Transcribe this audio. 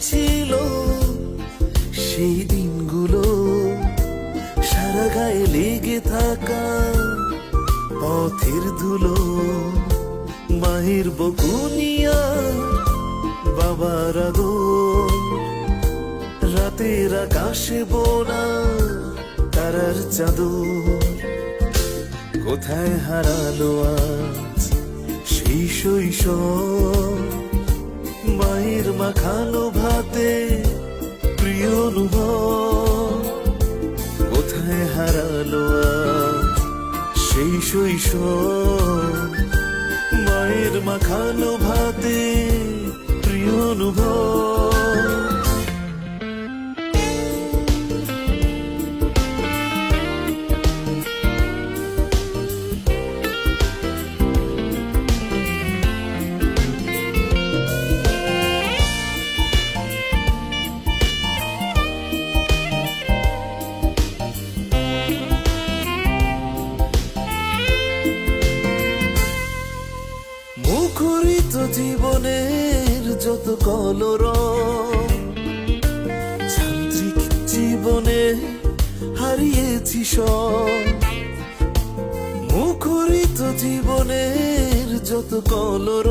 ছিল সেই দিনগুলো সারা গায়ে লেগে থাকা পথের ধুলো। মায়ের বকুনিয়া, বাবার আদর রাতের আকাশে বোনা তারার চাদর। কোথায় হারালো আজ সেই শৈশব? মায়ের মাখানো অনুভব কোথায় হারালো সেই শৈশব? মায়ের মাখানো ভাতে প্রিয় অনুভব। মুখরিত জীবনের যত কলর যান্ত্রিক জীবনে হারিয়েছি সব। মুখরিত জীবনের যত কলর